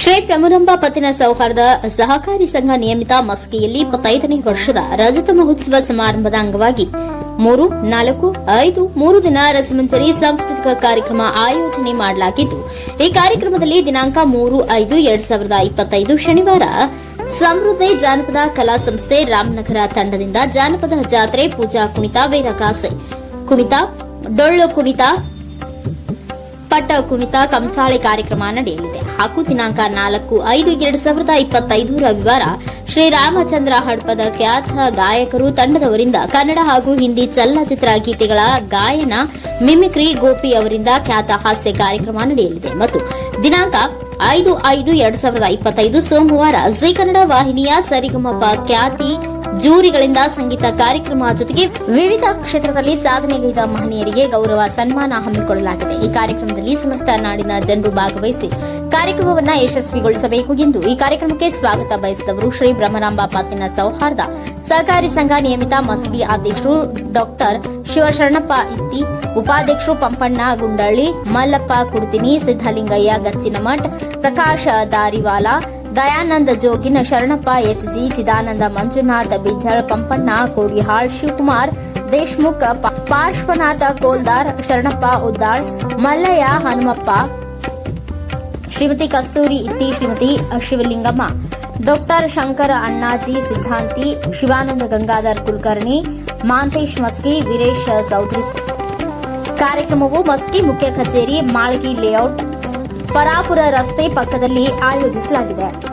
ಶ್ರೀ ಪ್ರಮುರಂಬ ಪತ್ತಿನ ಸೌಹಾರ್ದ ಸಹಕಾರಿ ಸಂಘ ನಿಯಮಿತ ಮಸ್ಕಿಯಲ್ಲಿ ಇಪ್ಪತ್ತೈದನೇ ವರ್ಷದ ರಜತ ಮಹೋತ್ಸವ ಸಮಾರಂಭದ ಅಂಗವಾಗಿ ಮೂರು, ನಾಲ್ಕು, ಐದು, ಮೂರು ದಿನ ರಸಮಂಜರಿ ಸಾಂಸ್ಕೃತಿಕ ಕಾರ್ಯಕ್ರಮ ಆಯೋಜನೆ ಮಾಡಲಾಗಿದ್ದು, ಈ ಕಾರ್ಯಕ್ರಮದಲ್ಲಿ ದಿನಾಂಕ ಮೂರು, ಐದು, ಎರಡ್ ಸಾವಿರದ ಇಪ್ಪತ್ತೈದು ಶನಿವಾರ ಸಮೃದ್ಧಿ ಜಾನಪದ ಕಲಾ ಸಂಸ್ಥೆ ರಾಮನಗರ ತಂಡದಿಂದ ಜಾನಪದ ಜಾತ್ರೆ, ಪೂಜಾ ಕುಣಿತ, ವೀರಗಾಸೆ ಕುಣಿತ, ಡೊಳ್ಳು ಕುಣಿತ ಪಟ್ಟ ಕುಣಿತ ಕಂಸಾಳೆ ಕಾರ್ಯಕ್ರಮ ನಡೆಯಲಿದೆ. ಹಾಗೂ ದಿನಾಂಕ ನಾಲ್ಕು ಐದು ಎರಡು ಸಾವಿರದ ಇಪ್ಪತ್ತೈದು ರವಿವಾರ ಶ್ರೀರಾಮಚಂದ್ರ ಹಡ್ಪದ ಖ್ಯಾತ ಗಾಯಕರು ತಂಡದವರಿಂದ ಕನ್ನಡ ಹಾಗೂ ಹಿಂದಿ ಚಲನಚಿತ್ರ ಗೀತೆಗಳ ಗಾಯನ ಮಿಮಿಕ್ರಿ ಗೋಪಿ ಅವರಿಂದ ಖ್ಯಾತ ಹಾಸ್ಯ ಕಾರ್ಯಕ್ರಮ ನಡೆಯಲಿದೆ. ಮತ್ತು ದಿನಾಂಕ ಐದು ಐದು ಎರಡು ಸಾವಿರದ ಇಪ್ಪತ್ತೈದು ಸೋಮವಾರ ಜೀ ಕನ್ನಡ ವಾಹಿನಿಯ ಸರಿಗಮಪ ಖ್ಯಾತಿ ಜೂರಿಗಳಿಂದ ಸಂಗೀತ ಕಾರ್ಯಕ್ರಮ ಜೊತೆಗೆ ವಿವಿಧ ಕ್ಷೇತ್ರದಲ್ಲಿ ಸಾಧನೆಗೈದ ಮಹನೀಯರಿಗೆ ಗೌರವ ಸನ್ಮಾನ ಹಮ್ಮಿಕೊಳ್ಳಲಾಗಿದೆ. ಈ ಕಾರ್ಯಕ್ರಮದಲ್ಲಿ ಸಮಸ್ತ ನಾಡಿನ ಜನರು ಭಾಗವಹಿಸಿ ಕಾರ್ಯಕ್ರಮವನ್ನು ಯಶಸ್ವಿಗೊಳಿಸಬೇಕು ಎಂದು ಈ ಕಾರ್ಯಕ್ರಮಕ್ಕೆ ಸ್ವಾಗತ ಬಯಸಿದವರು ಶ್ರೀ ಬ್ರಹ್ಮರಾಂಬ ಪಾತಿನ ಸೌಹಾರ್ದ ಸಹಕಾರಿ ಸಂಘ ನಿಯಮಿತ ಮಸ್ಬಿ ಅಧ್ಯಕ್ಷರು ಡಾಕ್ಟರ್ ಶಿವಶರಣಪ್ಪ ಇತ್ತಿ, ಉಪಾಧ್ಯಕ್ಷರು Pampanna Gundalli, Mallappa Kudtini Siddalingayya Gachchinamath, Prakash Dariwala Dayananda Jogina Sharanappa H G Chidananda Manjunatha Bijjal Pampanna Kodihal Shivakumar Deshmukh Parshwanatha Koldar Sharanappa Uddal Mallayya Hanumappa, Shrimati Kasturi Itti, Shrimati Shivalingamma, doctor Shankara Annaji Siddhanti, Shivananda Gangadhar Kulkarni, Mantesh Maski, Veeresh Chaudhari ಕಾರ್ಯಕ್ರಮವು ಮಸ್ಕಿ ಮುಖ್ಯ ಕಚೇರಿ, Malgi layout. Parapur ರಸ್ತೆ ಪಕ್ಕದಲ್ಲಿ ಆಯೋಜಿಸಲಾಗಿದೆ.